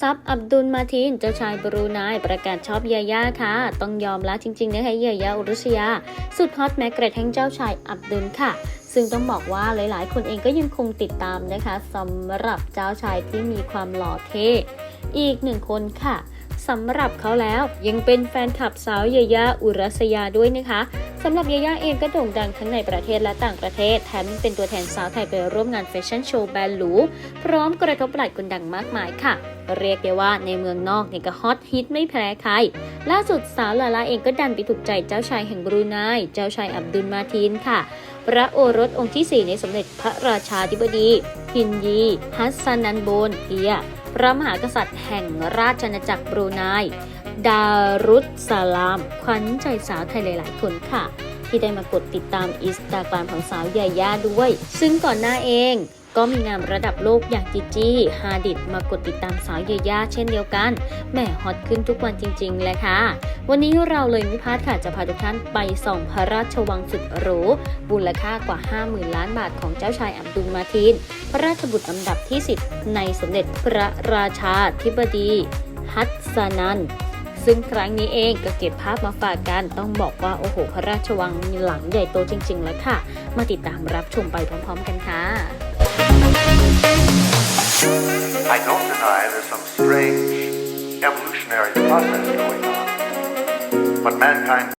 ซับอับดุลมาทินเจ้าชายบรูไนประกาศชอบยาย่าค่ะ ต้องยอมละจริงๆนะคะยาย่าอุรุชยา สุดฮอตแม้กระทั่งเจ้าชายอับดุลค่ะซึ่งต้องบอกว่าหลายๆ คนเองก็ยังคงติดตามนะคะสำหรับเจ้าชายที่มีความหล่อเท่อีกหนึ่งคนค่ะ สำหรับเขาแล้ว ยังเป็นแฟนคลับสาวยายาอุรัสยาด้วยนะคะสำหรับยาย่าเองก็โด่งดังทั้งในประเทศและต่างประเทศ แถมยังเป็นตัวแทนสาวไทยไปร่วมงานแฟชั่นโชว์แบรนด์หรูพร้อมกระทบไหล่คนดังมากมายค่ะ เรียกได้ว่าในเมืองนอกเนี่ยก็ฮอตฮิตไม่แพ้ใคร ล่าสุดสาวลาลาเองก็ดันไปถูกใจเจ้าชายแห่งบรูไนเจ้าชายอับดุลมาทีนค่ะ พระโอรสองค์ที่ 4 ในสมเด็จพระราชาธิบดีฮินยีฮัสซันนันโบนเอีย ระมหากษัตริย์แห่งราชอาณาจักรบรูไนดารุสสลาม ขวัญใจสาวไทยหลาย ๆ คนค่ะ ที่ได้มากดติดตามอินสตาแกรมของสาวยาย่าด้วย ซึ่งก่อนหน้าเอง ก็มีงานระดับโลกอย่างจีจี้ฮาดิดมากดติดตามสาวเยย่าเช่นเดียวกันแหม่ฮอตขึ้นทุกวันจริงๆเลยค่ะ วันนี้เราเลยมิพาร์ค่ะจะพาทุกท่านไปส่องพระราชวังสุดหรูมูลค่ากว่า 50,000 ล้านบาทของเจ้าชายอับดุลมาทีน พระราชบุตรลำดับที่ 10 ในสมเด็จพระราชาธิบดี ฮัตซานันซึ่งครั้งนี้เองก็เก็บภาพมาฝากกันต้องบอกว่าโอ้โห พระราชวังหลังใหญ่โตจริงๆแล้วค่ะ มาติดตามรับชมไปพร้อมๆกันค่ะ I don't deny there's some strange evolutionary process going on. But mankind